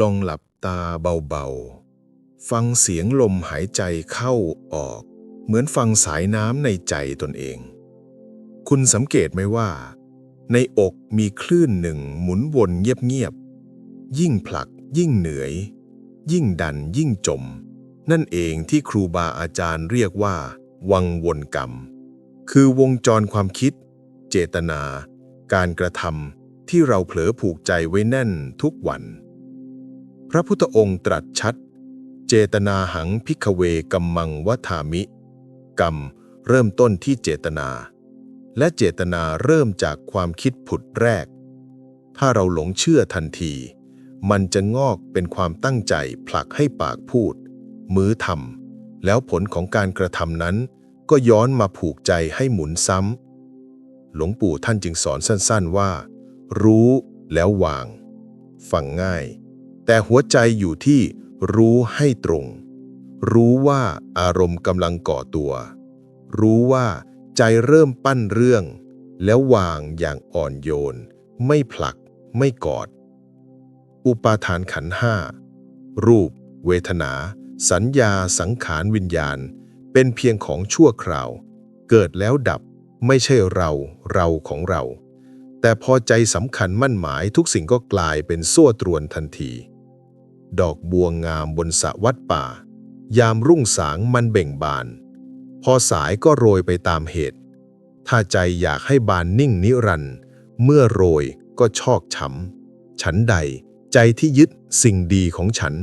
ลองหลับตาเบาๆ ฟังเสียงลมหายใจเข้าออก เหมือนฟังสายน้ำในใจตนเอง คุณสังเกตไหมว่า ในอกมีคลื่นหนึ่งหมุนวนเงียบๆ ยิ่งผลักยิ่งเหนื่อย ยิ่งดันยิ่งจม นั่นเองที่ครูบาอาจารย์เรียกว่า วังวนกรรม คือวงจรความคิด เจตนา การกระทำที่เราเผลอผูกใจไว้แน่นทุกวัน ระพุทธองค์ตรัสชัด เจตนาหังพิกเวกัมมังวัฏามิ กรรมเริ่มต้นที่เจตนา และเจตนาเริ่มจากความคิดผุดแรก ถ้าเราหลงเชื่อทันที มันจะงอกเป็นความตั้งใจผลักให้ปากพูด มือทำแล้วผลของการกระทำนั้น ก็ย้อนมาผูกใจให้หมุนซ้ำหลวงปู่ท่านจึงสอนสั้นๆว่า รู้แล้ววาง ฟังง่าย แต่หัวใจอยู่ที่รู้ให้ตรง รู้ว่าอารมณ์กำลังก่อตัว รู้ว่าใจเริ่มปั้นเรื่อง แล้ววางอย่างอ่อนโยน ไม่ผลัก ไม่กอด อุปาทานขันห้ารูป เวทนา สัญญาสังขารวิญญาณ เป็นเพียงของชั่วคราว เกิดแล้วดับไม่ใช่เราเราของเรา แต่พอใจสำคัญมั่นหมายทุกสิ่งก็กลายเป็นสั่วตรวนทันที ดอกบัวงามบนสะวัดป่า ยามรุ่งสางมันเบ่งบาน พอสายก็โรยไปตามเหตุ ถ้าใจอยากให้บานนิ่งนิรันด์เมื่อโรยก็ชอกช้ำฉันใดใจที่ยึดสิ่งดีของฉัน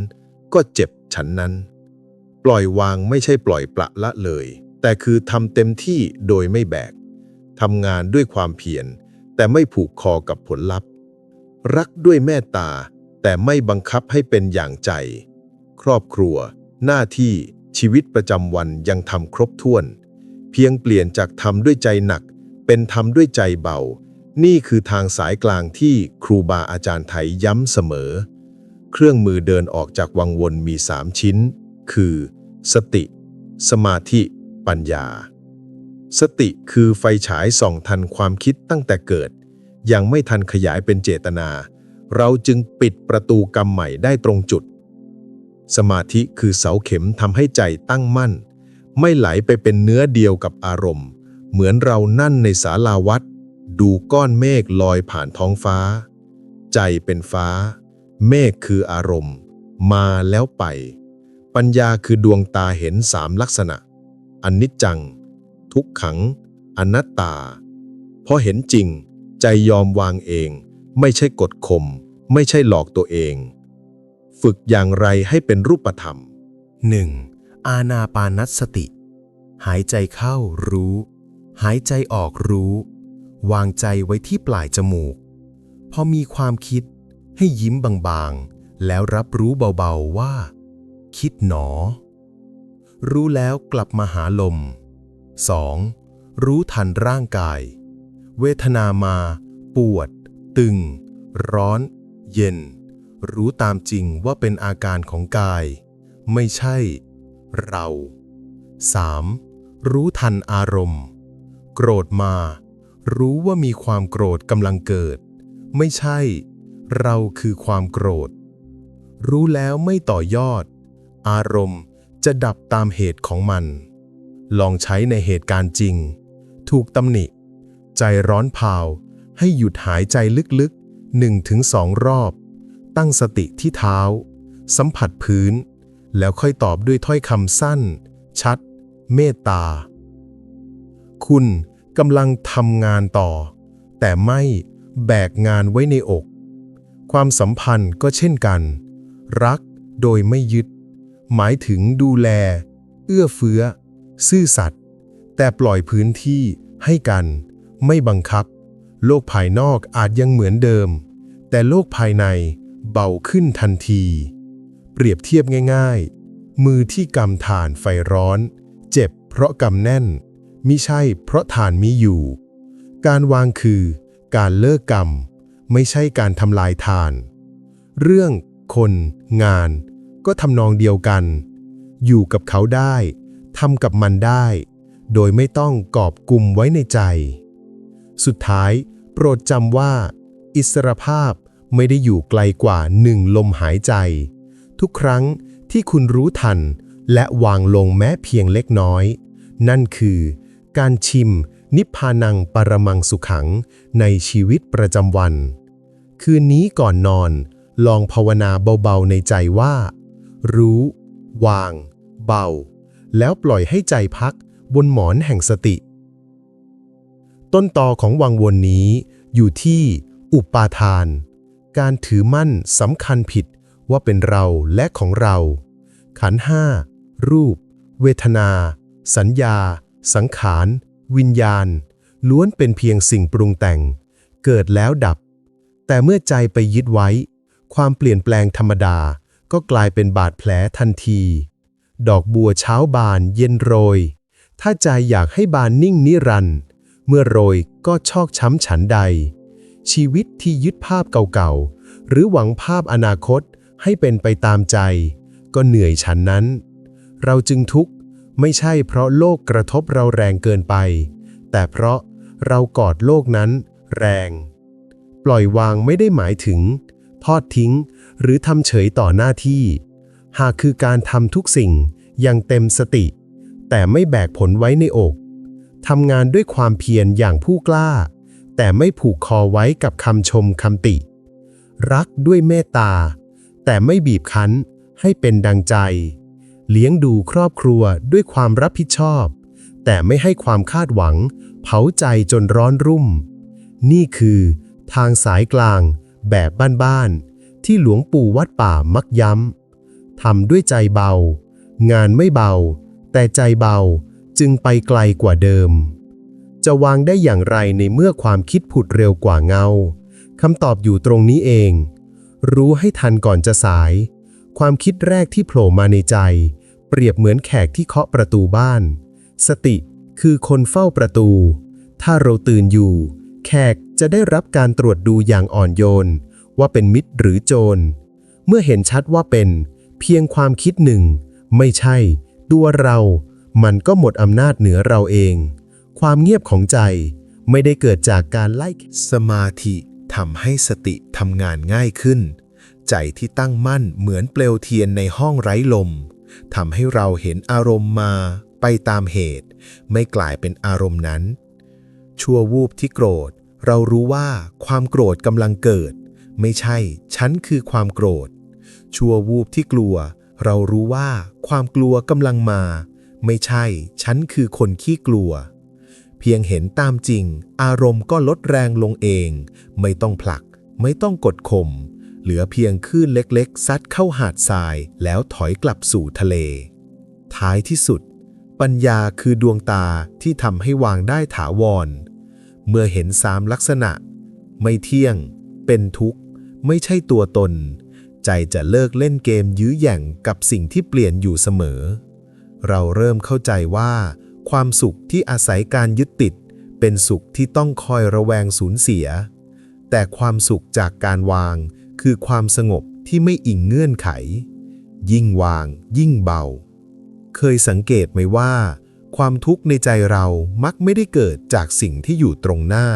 ก็เจ็บฉันนั้น ปล่อยวางไม่ใช่ปล่อยปละละเลย แต่คือทำเต็มที่โดยไม่แบกทำงานด้วยความเพียรแต่ไม่ผูกคอกับผลลัพธ์ รักด้วยเมตตา แต่ไม่บังคับให้เป็นอย่างใจ ครอบครัว หน้าที่ชีวิตประจำวันยังทำครบถ้วน เพียงเปลี่ยนจากทำด้วยใจหนัก เป็นทำด้วยใจเบา นี่คือทางสายกลางที่ครูบาอาจารย์ไทยย้ำเสมอ เครื่องมือเดินออกจากวังวนมีสามชิ้น คือ สติ สมาธิ ปัญญา สติคือไฟฉายส่องทันความคิดตั้งแต่เกิด ยังไม่ทันขยายเป็นเจตนา เราจึงปิดประตูกรรมใหม่ได้ตรงจุด สมาธิคือเสาเข็มทำให้ใจตั้งมั่น ไม่ไหลไปเป็นเนื้อเดียวกับอารมณ์ เหมือนเรานั่นในศาลาวัด ดูก้อนเมฆลอยผ่านท้องฟ้า ใจเป็นฟ้า เมฆคืออารมณ์ มาแล้วไป ปัญญาคือดวงตาเห็นสามลักษณะอันิจจัง ทุกขัง อนัตตา พอเห็นจริง ใจยอมวางเอง ไม่ใช่กดข่มไม่ใช่หลอกตัวเอง ฝึกอย่างไรให้เป็นรูปธรรม 1. อาณาปานสติ หายใจเข้ารู้ หายใจออกรู้ วางใจไว้ที่ปลายจมูก พอมีความคิดให้ยิ้มบางๆ แล้วรับรู้เบาๆว่า คิดหนอ รู้แล้วกลับมาหาลม 2. รู้ทันร่างกาย เวทนามา ปวด ตึง ร้อน เย็น รู้ตามจริงว่าเป็นอาการของกาย ไม่ใช่ เรา 3. รู้ทันอารมณ์ โกรธมา รู้ว่ามีความโกรธกำลังเกิด ไม่ใช่ เราคือความโกรธ รู้แล้วไม่ต่อยอด อารมณ์จะดับตามเหตุของมัน ลองใช้ในเหตุการณ์จริง ถูกตำหนิ ใจร้อนเผา ให้หยุดหายใจลึกๆหนึ่งถึงสองรอบ ตั้งสติที่เท้า สัมผัสพื้น แล้วค่อยตอบด้วยถ้อยคำสั้น ชัด เมตตา คุณกำลังทำงานต่อ แต่ไม่แบกงานไว้ในอก ความสัมพันธ์ก็เช่นกัน รักโดยไม่ยึด หมายถึงดูแล เอื้อเฟื้อ ซื่อสัตย์แต่ปล่อยพื้นที่ให้กัน ไม่บังคับ โลกภายนอกอาจยังเหมือนเดิม แต่โลกภายในเบาขึ้นทันที เปรียบเทียบง่าย ๆ มือที่กำถ่านไฟร้อน เจ็บเพราะกำแน่นมิใช่เพราะถ่านมีอยู่ การวางคือการเลิกกรรม ไม่ใช่การทำลายทาน เรื่องคน งาน ก็ทำนองเดียวกัน อยู่กับเขาได้ทำกับมันได้ โดยไม่ต้องกอบกลุ่มไว้ในใจ สุดท้าย โปรดจำว่า อิสรภาพไม่ได้อยู่ไกลกว่าหนึ่งลมหายใจ ทุกครั้งที่คุณรู้ทัน และวางลงแม้เพียงเล็กน้อย นั่นคือ การชิมนิพพานังปรมังสุขังในชีวิตประจำวัน คืนนี้ก่อนนอน ลองภาวนาเบาๆในใจว่า รู้ วาง เบา แล้วปล่อยให้ใจพักบนหมอนแห่งสติ ต้นตอของวังวนนี้อยู่ที่อุปาทาน การถือมั่นสำคัญผิดว่าเป็นเราและของเรา ขันห้า รูป เวทนา สัญญา สังขาร วิญญาณ ล้วนเป็นเพียงสิ่งปรุงแต่ง เกิดแล้วดับ แต่เมื่อใจไปยึดไว้ ความเปลี่ยนแปลงธรรมดาก็กลายเป็นบาดแผลทันที ดอกบัวเช้าบานเย็นโรย ถ้าใจอยากให้บานนิ่งนิรันดร์ เมื่อโรยก็ชอกช้ำฉันใด ชีวิตที่ยึดภาพเก่าๆ หรือหวังภาพอนาคตให้เป็นไปตามใจ ก็เหนื่อยฉันนั้น เราจึงทุกข์ไม่ใช่เพราะโลกกระทบเราแรงเกินไป แต่เพราะเรากอดโลกนั้น แรง ปล่อยวางไม่ได้หมายถึง ทอดทิ้ง หรือทำเฉยต่อหน้าที่ หากคือการทำทุกสิ่งอย่างเต็มสติ แต่ไม่แบกผลไว้ในอก ทำงานด้วยความเพียรอย่างผู้กล้า แต่ไม่ผูกคอไว้กับคำชมคำติ รักด้วยเมตตา แต่ไม่บีบคั้นให้เป็นดังใจ เลี้ยงดูครอบครัวด้วยความรับผิดชอบ แต่ไม่ให้ความคาดหวัง เผาใจจนร้อนรุ่ม นี่คือ ทางสายกลาง แบบบ้านๆที่หลวงปู่วัดป่ามักย้ำทำด้วยใจเบา งานไม่เบา แต่ใจเบา จึงไปไกลกว่าเดิม จะวางได้อย่างไรในเมื่อความคิดผุดเร็วกว่าเงาคำตอบอยู่ตรงนี้เอง รู้ให้ทันก่อนจะสาย ความคิดแรกที่โผล่มาในใจ เปรียบเหมือนแขกที่เคาะประตูบ้าน สติคือคนเฝ้าประตู ถ้าเราตื่นอยู่ แขกจะได้รับการตรวจดูอย่างอ่อนโยน ว่าเป็นมิตรหรือโจร เมื่อเห็นชัดว่าเป็น เพียงความคิดหนึ่ง ไม่ใช่ ตัวเรา มันก็หมดอำนาจเหนือเราเอง ความเงียบของใจไม่ได้เกิดจากการไล่สมาธิทำให้สติทำงานง่ายขึ้น ใจที่ตั้งมั่นเหมือนเปลวเทียนในห้องไร้ลมทำให้เราเห็นอารมณ์มาไปตามเหตุ ไม่กลายเป็นอารมณ์นั้น ชั่ววูบที่โกรธ เรารู้ว่าความโกรธกำลังเกิด ไม่ใช่ ฉันคือความโกรธ ชั่ววูบที่กลัว เรารู้ว่าความกลัวกำลังมา ไม่ใช่ ฉันคือคนขี้กลัว เพียงเห็นตามจริง อารมณ์ก็ลดแรงลงเอง ไม่ต้องผลัก ไม่ต้องกดข่ม เหลือเพียงคลื่นเล็กๆ ซัดเข้าหาดทราย แล้วถอยกลับสู่ทะเล ท้ายที่สุด ปัญญาคือดวงตาที่ทำให้วางได้ถาวร เมื่อเห็นสามลักษณะ ไม่เที่ยง เป็นทุกข์ ไม่ใช่ตัวตน ใจจะเลิกเล่นเกมยื้อแย่งกับสิ่งที่เปลี่ยนอยู่เสมอ เราเริ่มเข้าใจว่า ความสุขที่อาศัยการยึดติด เป็นสุขที่ต้องคอยระแวงสูญเสีย แต่ความสุขจากการวาง คือความสงบที่ไม่อิงเงื่อนไข ยิ่งวาง ยิ่งเบา เคยสังเกตไหมว่า ความทุกข์ในใจเรามักไม่ได้เกิดจากสิ่งที่อยู่ตรงหน้า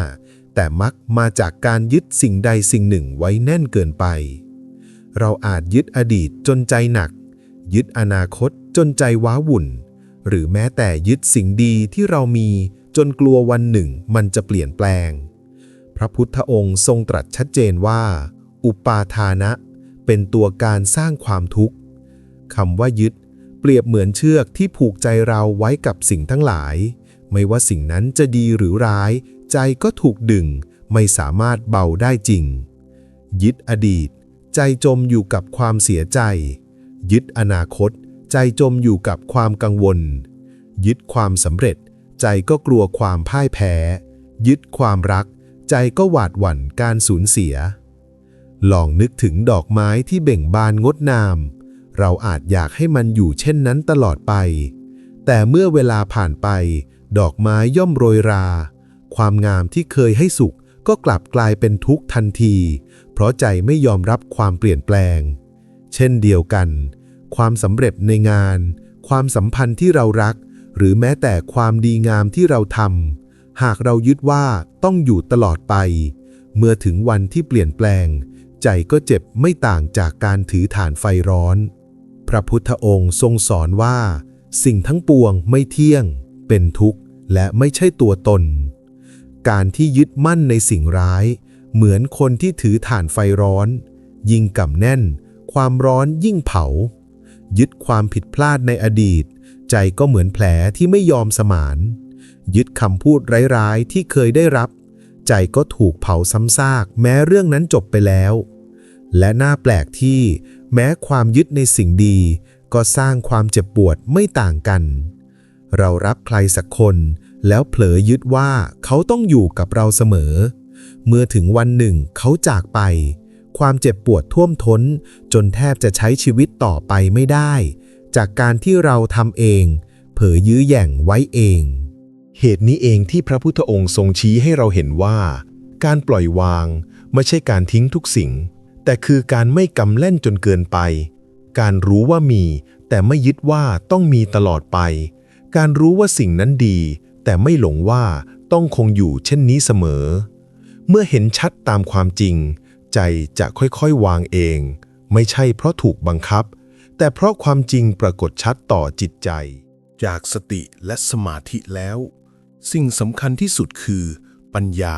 แต่มักมาจากการยึดสิ่งใดสิ่งหนึ่งไว้แน่นเกินไป เราอาจยึดอดีตจนใจหนัก ยึดอนาคต จนใจว้าวุ่น หรือแม้แต่ยึดสิ่งดีที่เรามีจนกลัววันหนึ่งมันจะเปลี่ยนแปลง พระพุทธองค์ทรงตรัสชัดเจนว่า อุปาทานะ เป็นตัวการสร้างความทุกข์คำว่ายึด เปรียบเหมือนเชือกที่ผูกใจเราไว้กับสิ่งทั้งหลาย ไม่ว่าสิ่งนั้นจะดีหรือร้าย ใจก็ถูกดึง ไม่สามารถเบาได้จริง ยึดอดีต ใจจมอยู่กับความเสียใจ ยึดอนาคต ใจจมอยู่กับความกังวล ยึดความสำเร็จ ใจก็กลัวความพ่ายแพ้ ยึดความรัก ใจก็หวาดหวั่นการสูญเสีย ลองนึกถึงดอกไม้ที่เบ่งบานงดงาม เราอาจอยากให้มันอยู่เช่นนั้นตลอดไป แต่เมื่อเวลาผ่านไป ดอกไม้ย่อมโรยรา ความงามที่เคยให้สุขก็กลับกลายเป็นทุกข์ทันที เพราะใจไม่ยอมรับความเปลี่ยนแปลง เช่นเดียวกัน ความสำเร็จในงาน ความสัมพันธ์ที่เรารัก หรือแม้แต่ความดีงามที่เราทำหากเรายึดว่าต้องอยู่ตลอดไป เมื่อถึงวันที่เปลี่ยนแปลง ใจก็เจ็บไม่ต่างจากการถือฐานไฟร้อน พระพุทธองค์ทรงสอนว่า สิ่งทั้งปวงไม่เที่ยง เป็นทุกข์ และไม่ใช่ตัวตน การที่ยึดมั่นในสิ่งร้าย เหมือนคนที่ถือฐานไฟร้อน ยิ่งกำแน่น ความร้อนยิ่งเผา ยึดความผิดพลาดในอดีต ใจก็เหมือนแผลที่ไม่ยอมสมาน ยึดคำพูดร้ายๆที่เคยได้รับ ใจก็ถูกเผาซ้ำซากแม้เรื่องนั้นจบไปแล้ว และน่าแปลกที่ แม้ความยึดในสิ่งดี ก็สร้างความเจ็บปวดไม่ต่างกัน เรารักใครสักคนแล้วเผลอยึดว่าเขาต้องอยู่กับเราเสมอ เมื่อถึงวันหนึ่งเขาจากไป ความเจ็บปวดท่วมท้น จนแทบจะใช้ชีวิตต่อไปไม่ได้ จากการที่เราทำเอง เผลอยื้อแย่งไว้เอง เหตุนี้เองที่พระพุทธองค์ทรงชี้ให้เราเห็นว่า การปล่อยวางไม่ใช่การทิ้งทุกสิ่ง แต่คือการไม่กำเล่นจนเกินไป การรู้ว่ามี แต่ไม่ยึดว่าต้องมีตลอดไป การรู้ว่าสิ่งนั้นดี แต่ไม่หลงว่าต้องคงอยู่เช่นนี้เสมอ เมื่อเห็นชัดตามความจริง ใจจะค่อยๆ วางเอง ไม่ใช่เพราะถูกบังคับ แต่เพราะความจริงปรากฏชัดต่อจิตใจ จากสติและสมาธิแล้ว สิ่งสำคัญที่สุดคือ ปัญญา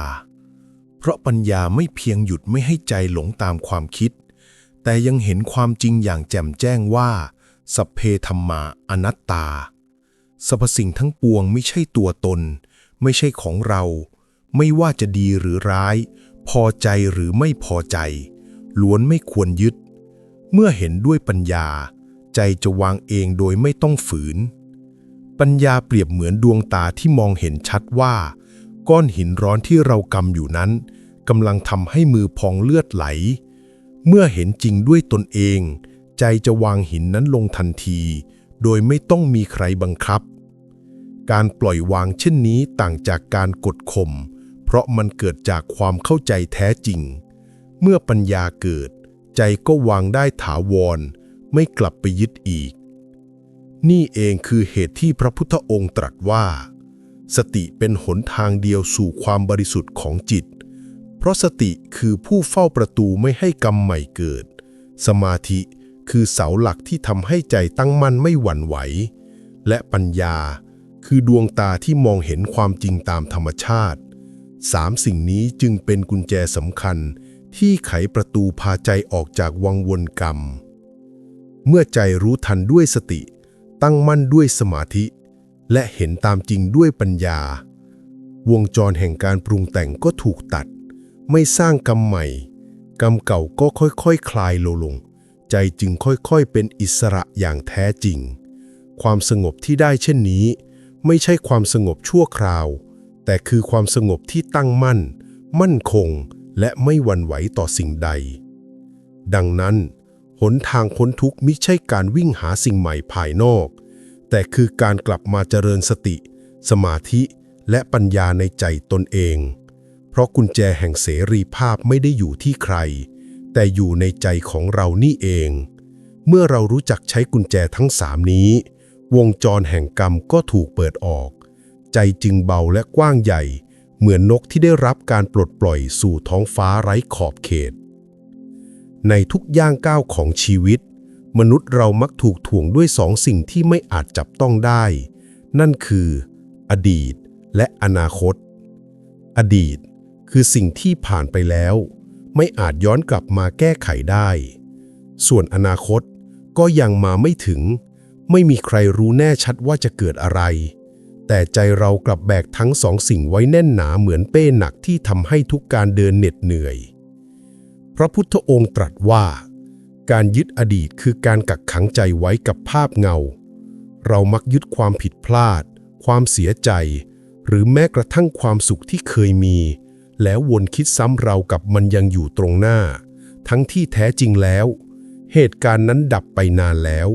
เพราะปัญญาไม่เพียงหยุดไม่ให้ใจหลงตามความคิด แต่ยังเห็นความจริงอย่างแจ่มแจ้งว่าสัพเพธรรมาอนัตตาสรรพสิ่งทั้งปวงไม่ใช่ตัวตน ไม่ใช่ของเรา ไม่ว่าจะดีหรือร้าย พอใจหรือไม่พอใจ ล้วนไม่ควรยึด เมื่อเห็นด้วยปัญญา ใจจะวางเองโดยไม่ต้องฝืน ปัญญาเปรียบเหมือนดวงตาที่มองเห็นชัดว่า ก้อนหินร้อนที่เรากำอยู่นั้นกำลังทำให้มือพองเลือดไหล เมื่อเห็นจริงด้วยตนเอง ใจจะวางหินนั้นลงทันที โดยไม่ต้องมีใครบังคับ การปล่อยวางเช่นนี้ต่างจากการกดข่ม เพราะมันเกิดจากความเข้าใจแท้จริง เมื่อปัญญาเกิด ใจก็วางได้ถาวร ไม่กลับไปยึดอีก นี่เองคือเหตุที่พระพุทธองค์ตรัสว่า สติเป็นหนทางเดียวสู่ความบริสุทธิ์ของจิต เพราะสติคือผู้เฝ้าประตูไม่ให้กรรมใหม่เกิด สมาธิคือเสาหลักที่ทำให้ใจตั้งมั่นไม่หวั่นไหว และปัญญาคือดวงตาที่มองเห็นความจริงตามธรรมชาติ สามสิ่งนี้จึงเป็นกุญแจสำคัญที่ไขประตูพาใจออกจากวังวนกรรม เมื่อใจรู้ทันด้วยสติ ตั้งมั่นด้วยสมาธิ และเห็นตามจริงด้วยปัญญา วงจรแห่งการปรุงแต่งก็ถูกตัด ไม่สร้างกรรมใหม่ กรรมเก่าก็ค่อยๆคคลายโลลง ใจจึงค่อยๆเป็นอิสระอย่างแท้จริง ความสงบที่ได้เช่นนี้ ไม่ใช่ความสงบชั่วคราว แต่คือความสงบที่ตั้งมั่น มั่นคง และไม่หวั่นไหวต่อสิ่งใด ดังนั้น หนทางพ้นทุกข์มิใช่การวิ่งหาสิ่งใหม่ภายนอก แต่คือการกลับมาเจริญสติ สมาธิและปัญญาในใจตนเอง เพราะกุญแจแห่งเสรีภาพไม่ได้อยู่ที่ใคร แต่อยู่ในใจของเรานี่เอง เมื่อเรารู้จักใช้กุญแจทั้งสามนี้ วงจรแห่งกรรมก็ถูกเปิดออก ใจจึงเบาและกว้างใหญ่ เหมือนนกที่ได้รับการปลดปล่อยสู่ท้องฟ้าไร้ขอบเขต ในทุกย่างก้าวของชีวิต มนุษย์เรามักถูกถ่วงด้วยสองสิ่งที่ไม่อาจจับต้องได้ นั่นคือ อดีตและอนาคต อดีตคือสิ่งที่ผ่านไปแล้ว ไม่อาจย้อนกลับมาแก้ไขได้ ส่วนอนาคตก็ยังมาไม่ถึง ไม่มีใครรู้แน่ชัดว่าจะเกิดอะไร แต่ใจเรากลับแบกทั้งสองสิ่งไว้แน่นหนาเหมือนเป้หนักที่ทำให้ทุกการเดินเหน็ดเหนื่อย พระพุทธองค์ตรัสว่า การยึดอดีตคือการกักขังใจไว้กับภาพเงา เรามักยึดความผิดพลาด ความเสียใจ หรือแม้กระทั่งความสุขที่เคยมี แล้ววนคิดซ้ำเรากับมันยังอยู่ตรงหน้า ทั้งที่แท้จริงแล้ว เหตุการณ์นั้นดับไปนานแล้ว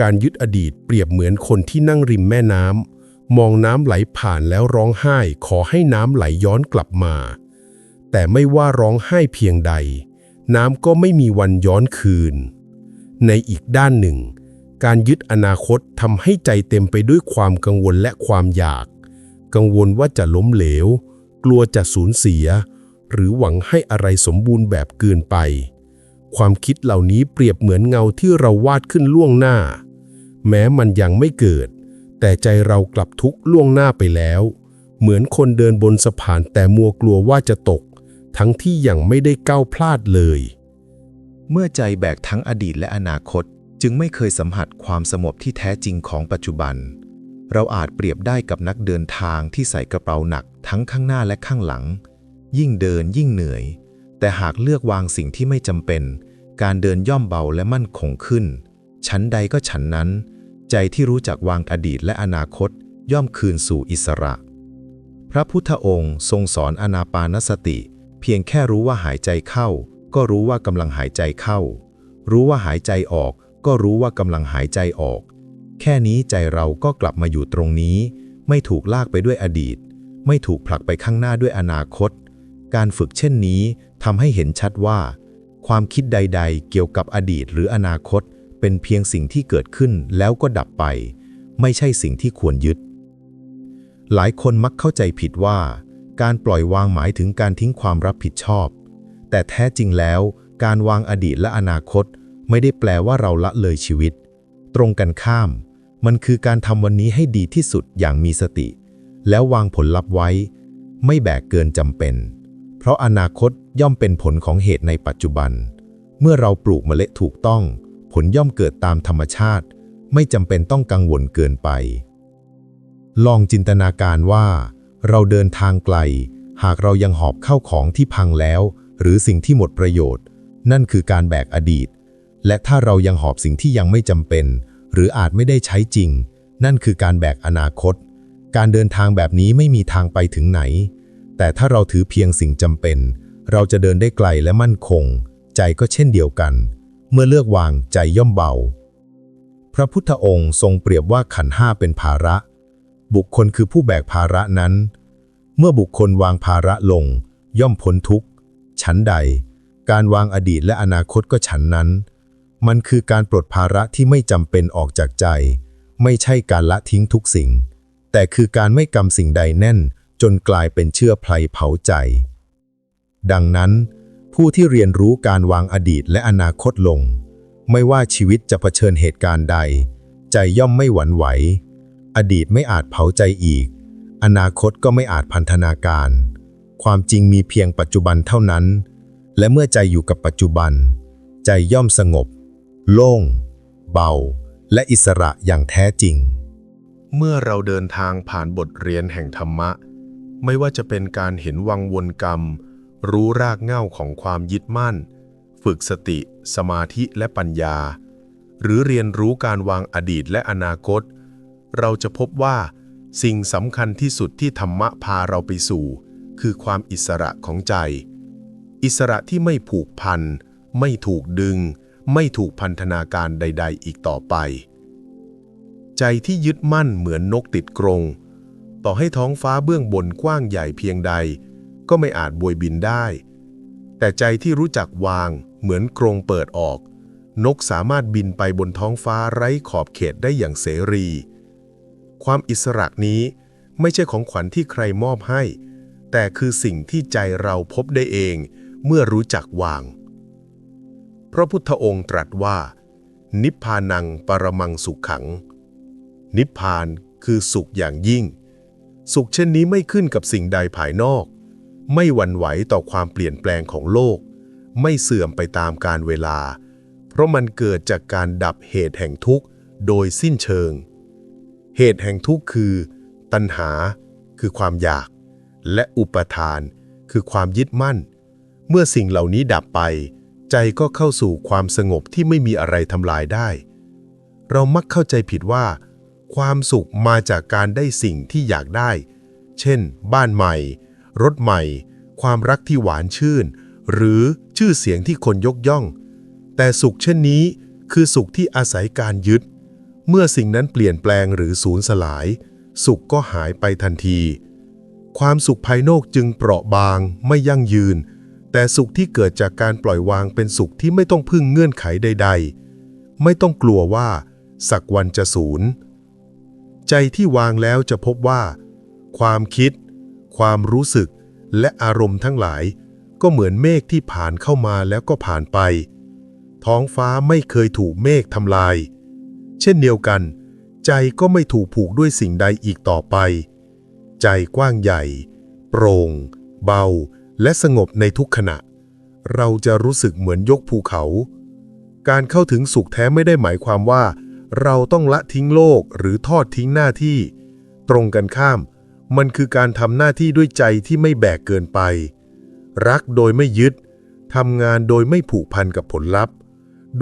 การยึดอดีตเปรียบเหมือนคนที่นั่งริมแม่น้ำ มองน้ำไหลผ่านแล้วร้องไห้ขอให้น้ำไหลย้อนกลับมา แต่ไม่ว่าร้องไห้เพียงใด น้ำก็ไม่มีวันย้อนคืน ในอีกด้านหนึ่ง การยึดอนาคตทำให้ใจเต็มไปด้วยความกังวลและความอยาก กังวลว่าจะล้มเหลว กลัวจะสูญเสีย หรือหวังให้อะไรสมบูรณ์แบบเกินไป ความคิดเหล่านี้เปรียบเหมือนเงาที่เราวาดขึ้นล่วงหน้า แม้มันยังไม่เกิด แต่ใจเรากลับทุกข์ล่วงหน้าไปแล้ว เหมือนคนเดินบนสะพานแต่มัวกลัวว่าจะตก ทั้งที่ยังไม่ได้ก้าวพลาดเลย เมื่อใจแบกทั้งอดีตและอนาคตจึงไม่เคยสัมผัสความสงบที่แท้จริงของปัจจุบัน เราอาจเปรียบได้กับนักเดินทางที่ใส่กระเป๋าหนักทั้งข้างหน้าและข้างหลัง ยิ่งเดินยิ่งเหนื่อย แต่หากเลือกวางสิ่งที่ไม่จำเป็น การเดินย่อมเบาและมั่นคงขึ้น ชั้นใดก็ฉันนั้น ใจที่รู้จักวางอดีตและอนาคตย่อมคืนสู่อิสระ พระพุทธองค์ทรงสอนอนาปานสติ เพียงแค่รู้ว่าหายใจเข้า ก็รู้ว่ากำลังหายใจเข้า รู้ว่าหายใจออก ก็รู้ว่ากำลังหายใจออก แค่นี้ใจเราก็กลับมาอยู่ตรงนี้ ไม่ถูกลากไปด้วยอดีต ไม่ถูกผลักไปข้างหน้าด้วยอนาคต การฝึกเช่นนี้ทำให้เห็นชัดว่า ความคิดใด ๆ เกี่ยวกับอดีตหรืออนาคต เป็นเพียงสิ่งที่เกิดขึ้นแล้วก็ดับไป ไม่ใช่สิ่งที่ควรยึด หลายคนมักเข้าใจผิดว่า การปล่อยวางหมายถึงการทิ้งความรับผิดชอบ แต่แท้จริงแล้ว การวางอดีตและอนาคต ไม่ได้แปลว่าเราละเลยชีวิต ตรงกันข้าม มันคือการทำวันนี้ให้ดีที่สุดอย่างมีสติ แล้ววางผลลัพธ์ไว้ ไม่แบกเกินจำเป็น เพราะอนาคตย่อมเป็นผลของเหตุในปัจจุบัน เมื่อเราปลูกเมล็ดถูกต้อง ผลย่อมเกิดตามธรรมชาติ ไม่จำเป็นต้องกังวลเกินไป ลองจินตนาการว่า เราเดินทางไกล หากเรายังหอบเข้าของที่พังแล้ว หรือสิ่งที่หมดประโยชน์ นั่นคือการแบกอดีต และถ้าเรายังหอบสิ่งที่ยังไม่จำเป็น หรืออาจไม่ได้ใช้จริง นั่นคือการแบกอนาคต การเดินทางแบบนี้ไม่มีทางไปถึงไหน แต่ถ้าเราถือเพียงสิ่งจำเป็น เราจะเดินได้ไกลและมั่นคง ใจก็เช่นเดียวกัน เมื่อเลือกวางใจย่อมเบา พระพุทธองค์ทรงเปรียบว่าขันห้าเป็นภาระ บุคคลคือผู้แบกภาระนั้น เมื่อบุคคลวางภาระลง ย่อมพ้นทุกข์ฉันใด การวางอดีตและอนาคตก็ฉันนั้น มันคือการปลดภาระที่ไม่จำเป็นออกจากใจ ไม่ใช่การละทิ้งทุกสิ่ง แต่คือการไม่กำสิ่งใดแน่นจนกลายเป็นเชื้อไพลเผาใจ ดังนั้น ผู้ที่เรียนรู้การวางอดีตและอนาคตลง ไม่ว่าชีวิตจะเผชิญเหตุการณ์ใด ใจย่อมไม่หวั่นไหว อดีตไม่อาจเผาใจอีก อนาคตก็ไม่อาจพันธนาการ ความจริงมีเพียงปัจจุบันเท่านั้น และเมื่อใจอยู่กับปัจจุบัน ใจย่อมสงบ โล่ง เบา และอิสระอย่างแท้จริง เมื่อเราเดินทางผ่านบทเรียนแห่งธรรมะ ไม่ว่าจะเป็นการเห็นวังวนกรรม รู้รากเหง้าของความยึดมั่น ฝึกสติ สมาธิและปัญญา หรือเรียนรู้การวางอดีตและอนาคต เราจะพบว่า สิ่งสำคัญที่สุดที่ธรรมะพาเราไปสู่ คือความอิสระของใจ อิสระที่ไม่ผูกพัน ไม่ถูกดึง ไม่ถูกพันธนาการใด ๆ อีกต่อไป ใจที่ยึดมั่นเหมือนนกติดกรง ต่อให้ท้องฟ้าเบื้องบนกว้างใหญ่เพียงใด ก็ไม่อาจบวยบินได้ แต่ใจที่รู้จักวางเหมือนกรงเปิดออก นกสามารถบินไปบนท้องฟ้าไร้ขอบเขตได้อย่างเสรี ความอิสระนี้ไม่ใช่ของขวัญที่ใครมอบให้ แต่คือสิ่งที่ใจเราพบได้เองเมื่อรู้จักวาง พระพุทธองค์ตรัสว่า นิพพานังปรมังสุขขัง นิพพานคือสุขอย่างยิ่ง สุขเช่นนี้ไม่ขึ้นกับสิ่งใดภายนอก ไม่หวั่นไหวต่อความเปลี่ยนแปลงของโลก ไม่เสื่อมไปตามกาลเวลา เพราะมันเกิดจากการดับเหตุแห่งทุกข์โดยสิ้นเชิง เหตุแห่งทุกข์คือ ตัณหา คือความอยาก และอุปทาน คือความยึดมั่น เมื่อสิ่งเหล่านี้ดับไป ใจก็เข้าสู่ความสงบที่ไม่มีอะไรทำลายได้ เรามักเข้าใจผิดว่า ความสุขมาจากการได้สิ่งที่อยากได้ เช่น บ้านใหม่ รถใหม่ ความรักที่หวานชื่น หรือชื่อเสียงที่คนยกย่อง แต่สุขเช่นนี้คือสุขที่อาศัยการยึด เมื่อสิ่งนั้นเปลี่ยนแปลงหรือสูญสลาย สุขก็หายไปทันที ความสุขภายนอกจึงเปราะบางไม่ยั่งยืน แต่สุขที่เกิดจากการปล่อยวางเป็นสุขที่ไม่ต้องพึ่งเงื่อนไขใด ๆ ไม่ต้องกลัวว่า สักวันจะสูญใจที่วางแล้วจะพบว่า ความคิด ความรู้สึก และอารมณ์ทั้งหลาย ก็เหมือนเมฆที่ผ่านเข้ามาแล้วก็ผ่านไป ท้องฟ้าไม่เคยถูกเมฆทำลาย เช่นเดียวกัน ใจก็ไม่ถูกผูกด้วยสิ่งใดอีกต่อไป ใจกว้างใหญ่ โปร่ง เบา และสงบในทุกขณะ เราจะรู้สึกเหมือนยกภูเขา การเข้าถึงสุขแท้ไม่ได้หมายความว่าเราต้องละทิ้งโลกหรือทอดทิ้งหน้าที่ ตรงกันข้าม มันคือการทำหน้าที่ด้วยใจที่ไม่แบกเกินไป รักโดยไม่ยึดทำงานโดยไม่ผูกพันกับผลลัพธ์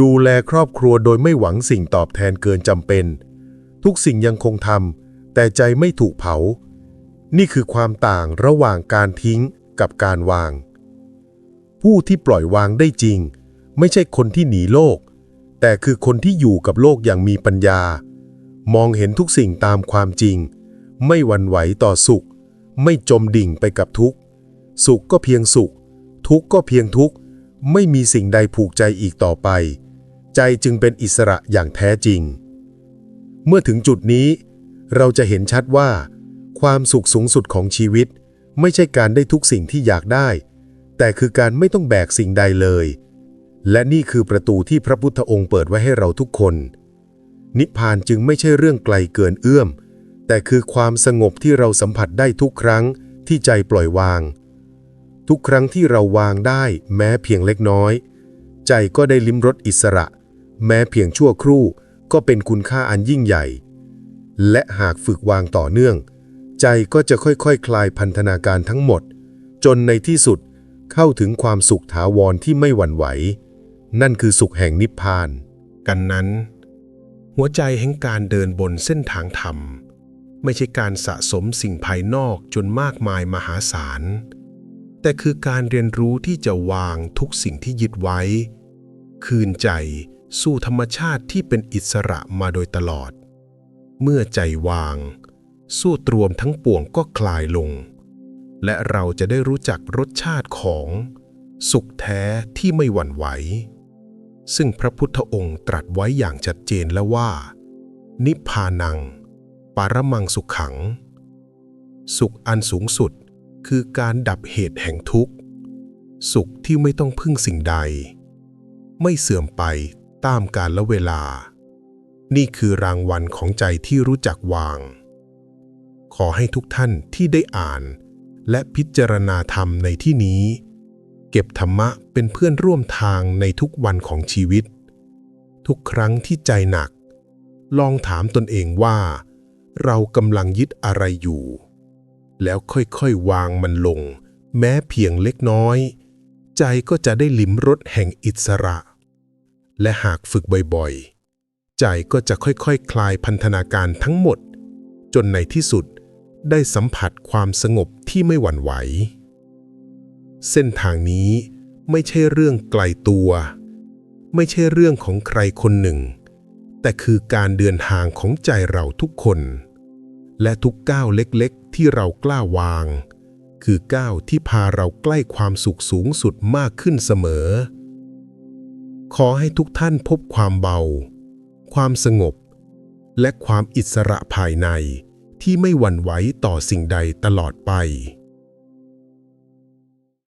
ดูแลครอบครัวโดยไม่หวังสิ่งตอบแทนเกินจำเป็น ทุกสิ่งยังคงทำแต่ใจไม่ถูกเผา นี่คือความต่างระหว่างการทิ้งกับการวาง ผู้ที่ปล่อยวางได้จริง ไม่ใช่คนที่หนีโลก แต่คือคนที่อยู่กับโลกอย่างมีปัญญา มองเห็นทุกสิ่งตามความจริง ไม่หวั่นไหวต่อสุข ไม่จมดิ่งไปกับทุกข์ สุขก็เพียงสุข ทุกข์ก็เพียงทุกข์ ไม่มีสิ่งใดผูกใจอีกต่อไป ใจจึงเป็นอิสระอย่างแท้จริง เมื่อถึงจุดนี้ เราจะเห็นชัดว่า ความสุขสูงสุดของชีวิต ไม่ใช่การได้ทุกสิ่งที่อยากได้ แต่คือการไม่ต้องแบกสิ่งใดเลย และนี่คือประตูที่พระพุทธองค์เปิดไว้ให้เราทุกคน นิพพานจึงไม่ใช่เรื่องไกลเกินเอื้อม แต่คือความสงบที่เราสัมผัสได้ทุกครั้งที่ใจปล่อยวาง ทุกครั้งที่เราวางได้แม้เพียงเล็กน้อย ใจก็ได้ลิ้มรสอิสระ แม้เพียงชั่วครู่ก็เป็นคุณค่าอันยิ่งใหญ่ และหากฝึกวางต่อเนื่อง ใจก็จะค่อยๆคคลายพันธนาการทั้งหมด จนในที่สุดเข้าถึงความสุขถาวรที่ไม่หวั่นไหว นั่นคือสุขแห่งนิพพาน กันนั้น หัวใจแห่งการเดินบนเส้นทางธรรม ไม่ใช่การสะสมสิ่งภายนอกจนมากมายมหาศาล แต่คือการเรียนรู้ที่จะวางทุกสิ่งที่ยึดไว้ คืนใจสู่ธรรมชาติที่เป็นอิสระมาโดยตลอด เมื่อใจวาง สู้ตรวมทั้งปวงก็คลายลง และเราจะได้รู้จักรสชาติของ สุขแท้ที่ไม่หวั่นไหว ซึ่งพระพุทธองค์ตรัสไว้อย่างชัดเจนแล้วว่า นิพพานัง ปารมังสุขขัง สุขอันสูงสุดคือการดับเหตุแห่งทุกข์ สุขที่ไม่ต้องพึ่งสิ่งใด ไม่เสื่อมไปตามกาลและเวลา นี่คือรางวัลของใจที่รู้จักวาง ขอให้ทุกท่านที่ได้อ่านและพิจารณาธรรมในที่นี้ เก็บธรรมะเป็นเพื่อนร่วมทางในทุกวันของชีวิต ทุกครั้งที่ใจหนัก ลองถามตนเองว่า เรากำลังยึดอะไรอยู่ แล้วค่อยๆวางมันลง แม้เพียงเล็กน้อย ใจก็จะได้ลิ้มรสแห่งอิสระ และหากฝึกบ่อยๆ ใจก็จะค่อยๆคคลายพันธนาการทั้งหมด จนในที่สุดได้สัมผัสความสงบที่ไม่หวั่นไหว เส้นทางนี้ไม่ใช่เรื่องไกลตัว ไม่ใช่เรื่องของใครคนหนึ่ง แต่คือการเดินทางของใจเราทุกคน และทุกก้าวเล็กๆ ที่เรากล้าวาง คือก้าวที่พาเราใกล้ความสุขสูงสุดมากขึ้นเสมอ ขอให้ทุกท่านพบความเบา ความสงบ และความอิสระภายในที่ไม่หวั่นไหวต่อสิ่งใดตลอดไป